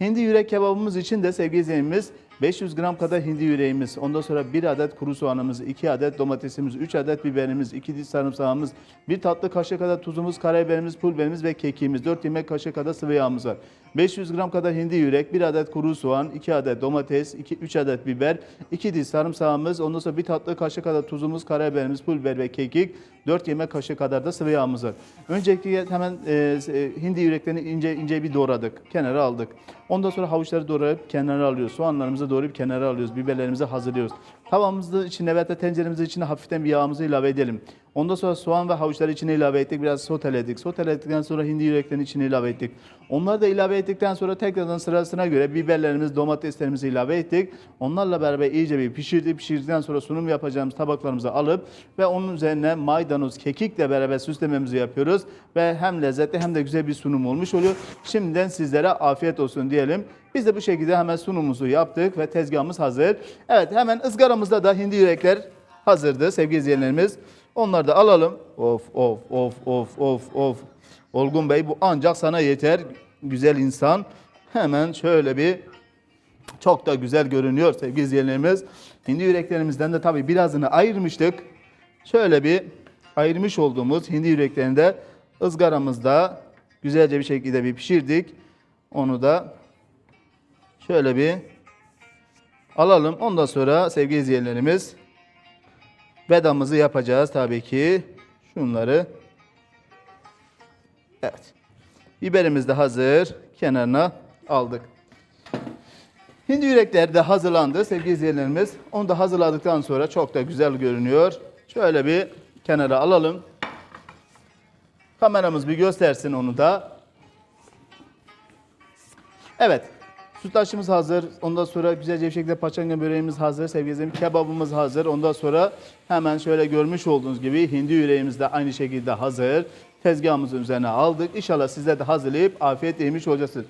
Hindi yürek kebabımız için de sevgili izleyenimiz 500 gram kadar hindi yüreğimiz, ondan sonra 1 adet kuru soğanımız, 2 adet domatesimiz, 3 adet biberimiz, 2 diş sarımsağımız, 1 tatlı kaşığı kadar tuzumuz, karabiberimiz, pul biberimiz ve kekiğimiz, 4 yemek kaşığı kadar sıvı yağımız var. 500 gram kadar hindi yürek, 1 adet kuru soğan, 2 adet domates, 2 3 adet biber, 2 diş sarımsağımız, ondan sonra 1 tatlı kaşığı kadar tuzumuz, karabiberimiz, pul biber ve kekik, 4 yemek kaşığı kadar da sıvı yağımız var. Öncelikle hemen e, e, hindi yüreklerini ince ince bir doğradık, kenara aldık. Ondan sonra havuçları doğrayıp kenara alıyoruz. Soğanlarımızı doğrayıp kenara alıyoruz. Biberlerimizi hazırlıyoruz. Tavamızın içine veya tenceremizin içine hafiften bir yağımızı ilave edelim. Ondan sonra soğan ve havuçları içine ilave ettik. Biraz soteledik. Soteledikten sonra hindi yüreklerini içine ilave ettik. Onları da ilave ettikten sonra tekrardan sırasına göre biberlerimiz, domateslerimizi ilave ettik. Onlarla beraber iyice bir pişirdik. Pişirdikten sonra sunum yapacağımız tabaklarımızı alıp ve onun üzerine maydanoz, kekikle beraber süslememizi yapıyoruz. Ve hem lezzetli hem de güzel bir sunum olmuş oluyor. Şimdiden sizlere afiyet olsun diyelim. Biz de bu şekilde hemen sunumumuzu yaptık ve tezgahımız hazır. Evet hemen ızgaramızda da hindi yürekler hazırdı sevgili izleyenlerimiz. Onları da alalım. Of of of of of of. Olgun Bey bu ancak sana yeter güzel insan. Hemen şöyle bir çok da güzel görünüyor sevgili izleyenlerimiz. Hindi yüreklerimizden de tabii birazını ayırmıştık. Şöyle bir ayırmış olduğumuz hindi yüreklerini de ızgaramızda güzelce bir şekilde bir pişirdik. Onu da şöyle bir alalım. Ondan sonra sevgili izleyenlerimiz vedamızı yapacağız tabii ki. Şunları. Evet. Biberimiz de hazır. Kenarına aldık. Hindi yürekler de hazırlandı sevgili izleyenlerimiz. Onu da hazırladıktan sonra çok da güzel görünüyor. Şöyle bir kenara alalım. Kameramız bir göstersin onu da. Evet. Sütlaçımız hazır. Ondan sonra güzelce bir şekilde paçanga böreğimiz hazır. Sevgili izleyenlerim kebabımız hazır. Ondan sonra hemen şöyle görmüş olduğunuz gibi hindi yüreğimiz de aynı şekilde hazır. Tezgahımızın üzerine aldık. İnşallah sizler de hazırlayıp afiyetle yemiş olacaksınız.